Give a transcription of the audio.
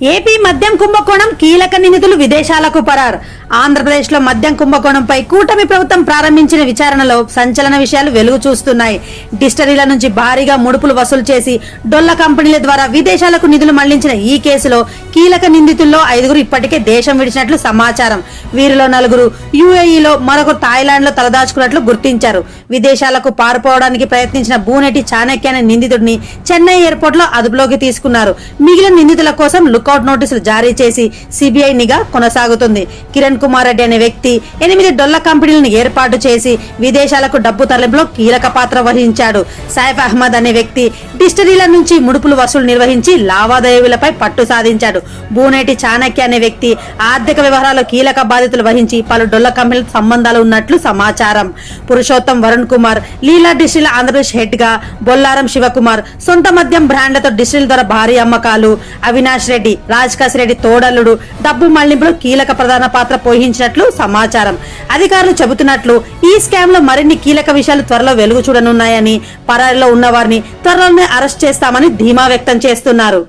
AP మద్యం కుంభకోణం కీలక నిందితులు విదేశాలకు పరార్. ఆంధ్రప్రదేశ్లో మద్యం కుంభకోణంపై కూటమి ప్రభుత్వం ప్రారంభించిన విచారణలో సంచలన విషయాలు వెలుగు చూస్తున్నాయి. డిస్టరీల నుంచి భారీగా ముడుపులు వసూలు చేసి డొల్ల కంపెనీల ద్వారా విదేశాలకు నిధులు మళ్ళించిన ఈ కేసులో కీలక నిందితుల్లో ఐదుగురు ఇప్పటికే దేశం విడిచినట్లు సమాచారం. వీరిలో నలుగురు యుఏఈలో మరొకరు థాయిలాండ్లో తలదాచుకున్నట్లు గుర్తించారు. విదేశాలకు పారిపోవడానికి ప్రయత్నించిన బూనెటి చాణక్య అనే నిందితుడిని చెన్నై ఎయిర్పోర్ట్లో అదుపులోకి తీసుకున్నారు. మిగిలిన నిందితుల కోసం లుకౌట్ నోటీసులు జారీ చేసి సిబిఐ నిఘా కొనసాగుతుంది. కిరణ్ కుమార్ రెడ్డి అనే వ్యక్తి ఎనిమిది డొల్ల కంపెనీలను ఏర్పాటు చేసి విదేశాలకు డబ్బు తరలింపులో కీలక పాత్ర వహించాడు. సైఫ్ అహ్మద్ అనే వ్యక్తి డిస్టరీల నుంచి ముడుపులు వసూలు నిర్వహించి లావాదేవీలపై పట్టు సాధించాడు. బూనేటి చాణక్య అనే వ్యక్తి ఆర్థిక వ్యవహారాల్లో కీలక బాధ్యతలు వహించి పలు డొల్ల కంపెనీలతో సంబంధాలు ఉన్నట్లు సమాచారం. పురుషోత్తం వరుణ్ కుమార్ లీలా డిస్టిల్ ఆంధ్రప్రదేశ్ హెడ్గా బొల్లారం శివకుమార్ సొంత మద్యం బ్రాండ్లతో డిస్టిల్ ద్వారా భారీ అమ్మకాలు అవినాష్ రెడ్డి రెడ్డి తోడల్లుడు డబ్బు మళ్ళింపులో కీలక ప్రధాన పాత్ర పోషించినట్లు సమాచారం. అధికారులు చెబుతున్నట్లు ఈ స్కామ్లో మరిన్ని కీలక విషయాలు త్వరలో వెలుగు చూడనున్నాయని పరారిలో ఉన్న వారిని త్వరలోనే అరెస్ట్ చేస్తామని ధీమా వ్యక్తం చేస్తున్నారు.